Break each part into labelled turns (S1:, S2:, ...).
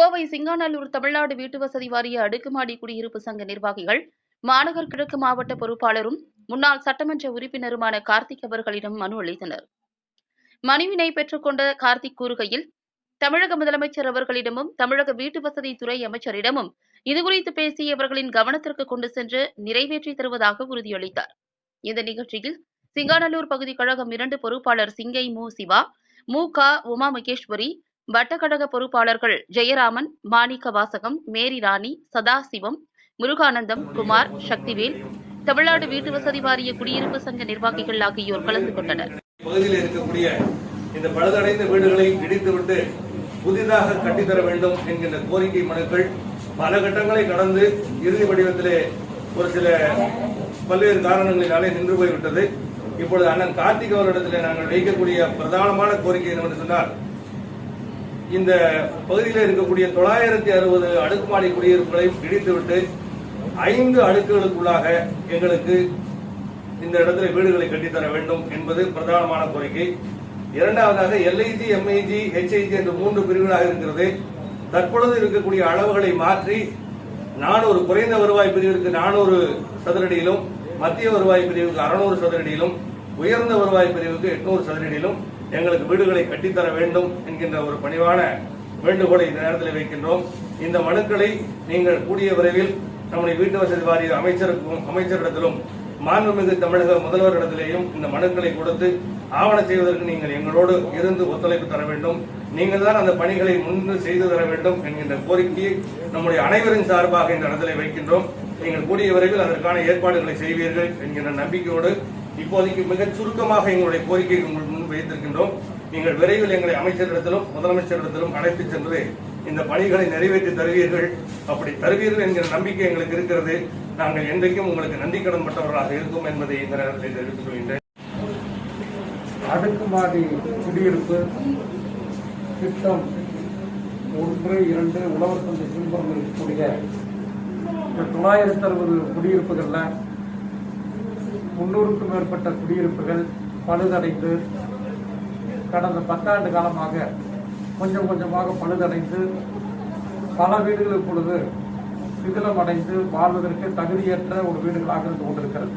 S1: கோவை சிங்காநல்லூர் தமிழ்நாடு வீட்டுவசதி வாரிய அடுக்குமாடி குடியிருப்பு சங்க நிர்வாகிகள் மாநகர் கிழக்கு மாவட்ட பொறுப்பாளரும் முன்னாள் சட்டமன்ற உறுப்பினருமான கார்த்திக் அவர்களிடம் மனு அளித்தனர். மனுவினை பெற்றுக்கொண்ட கார்த்திக் கூறுகையில் தமிழக முதலமைச்சர் அவர்களிடமும் தமிழக வீட்டுவசதி துறை அமைச்சரிடமும் இதுகுறித்து பேசி அவர்களின் கவனத்திற்கு கொண்டு சென்று நிறைவேற்றி தருவதாக உறுதியளித்தார். இந்த நிகழ்ச்சியில் சிங்காநல்லூர் பகுதி கழகம் இரண்டு பொறுப்பாளர் சிங்கை மு. சிவா மு. க. உமா மகேஸ்வரி வட்டக்கழக பொறுப்பாளர்கள் ஜெயராமன் மாணிக்க வாசகம் மேரி ராணி சதாசிவம் முருகானந்தம் குமார் சக்திவேல் தமிழ்நாடு வீட்டு வசதி வாரிய குடியிருப்பு சங்க நிர்வாகிகள் ஆகியோர் கலந்து கொண்டனர்.
S2: பகுதியில் இருக்கக்கூடிய இந்த பழுதடைந்த வீடுகளை இடித்துவிட்டு புதிதாக கட்டித்தர வேண்டும் என்கின்ற கோரிக்கை மனுக்கள் பல கட்டங்களை கடந்து இறுதி வடிவத்திலே ஒரு சில பல்வேறு காரணங்களினாலே நின்று போய்விட்டது. இப்பொழுது அண்ணன் கார்த்திக் அவரிடத்தில் நாங்கள் வைக்கக்கூடிய பிரதானமான கோரிக்கை என்னவென்று சொன்னால் இந்த பகுதியில் இருக்கக்கூடிய தொள்ளாயிரத்தி அறுபது அடுக்குமாடி குடியிருப்புகளை இடித்துவிட்டு ஐந்து அடுக்குகளுக்குள்ளாக எங்களுக்கு இந்த இடத்துல வீடுகளை கட்டித்தர வேண்டும் என்பது பிரதானமான கோரிக்கை. இரண்டாவதாக எல்ஐஜி எம்ஐஜி ஹெச்ஐஜி என்ற மூன்று பிரிவுகளாக இருக்கிறது. தற்பொழுது இருக்கக்கூடிய அளவுகளை மாற்றி நானூறு குறைந்த வருவாய் பிரிவிற்கு நானூறு சதுரடியிலும் மத்திய வருவாய் பிரிவுக்கு அறுநூறு சதுரடியிலும் உயர்ந்த வருவாய் பிரிவுக்கு எட்நூறு சதுரடியிலும் எங்களுக்கு வீடுகளை கட்டித்தர வேண்டும் என்கின்ற ஒரு பணிவான வேண்டுகோளை இந்த நேரத்தில் வைக்கின்றோம். இந்த மனுக்களை நீங்கள் கூடிய விரைவில் நம்முடைய வீட்டு வசதி வாரிய அமைச்சருக்கும் அமைச்சரிடத்திலும் மாண்புமிகு தமிழக முதல்வரிடத்திலேயும் இந்த மனுக்களை கொடுத்து ஆவண செய்வதற்கு நீங்கள் எங்களோடு இருந்து ஒத்துழைப்பு தர வேண்டும். நீங்கள் தான் அந்த பணிகளை முன்பு செய்து தர வேண்டும் என்கின்ற கோரிக்கையை நம்முடைய அனைவரின் சார்பாக இந்த இடத்திலே வைக்கின்றோம். நீங்கள் கூடிய விரைவில் அதற்கான ஏற்பாடுகளை செய்வீர்கள் என்கின்ற நம்பிக்கையோடு இப்போதைக்கு மிகச் சுருக்கமாக எங்களுடைய கோரிக்கையை உங்கள் முன் வைத்திருக்கின்றோம். நீங்கள் விரைவில் எங்களை அமைச்சரிடத்திலும் முதலமைச்சரிடத்திலும் அழைத்துச் சென்று இந்த பணிகளை நிறைவேற்றி தருவீர்கள். அப்படி தருவீர்கள் என்கிற நம்பிக்கை எங்களுக்கு இருக்கிறது. நாங்கள் என்றைக்கும் உங்களுக்கு நன்றி கடன் பட்டவர்களாக இருக்கும் என்பதை இந்த நேரத்தில் தெரிவித்துக் கொள்கின்றேன்.
S3: அடுக்குமாடி குடியிருப்பு திட்டம் ஒன்று இரண்டு உழவர் சந்தை பின்புறம் இருக்கக்கூடிய தொள்ளாயிரத்தி அறுபது குடியிருப்புகளில் முன்னூறுக்கும் மேற்பட்ட குடியிருப்புகள் பழுதடைந்து கடந்த பத்தாண்டு காலமாக கொஞ்சம் கொஞ்சமாக பழுதடைந்து பல வீடுகள் இப்பொழுது சிதிலமடைந்து வாழ்வதற்கு தகுதியற்ற ஒரு வீடுகளாக இருந்து கொண்டிருக்கிறது.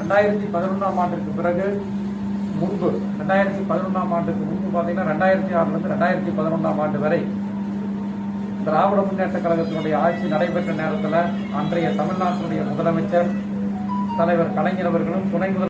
S3: ரெண்டாயிரத்தி பதினொன்றாம் ஆண்டுக்கு பிறகு முன்பு ரெண்டாயிரத்தி பதினொன்றாம் ஆண்டுக்கு முன்பு பார்த்தீங்கன்னா ரெண்டாயிரத்தி ஆறுலேருந்து ரெண்டாயிரத்தி பதினொன்றாம் ஆண்டு வரை திராவிட முன்னேற்ற கழகத்தினுடைய ஆட்சி நடைபெற்ற நேரத்தில் அன்றைய தமிழ்நாட்டினுடைய முதலமைச்சர் தலைவர் கலைஞர் அவர்களும் துணை முதல்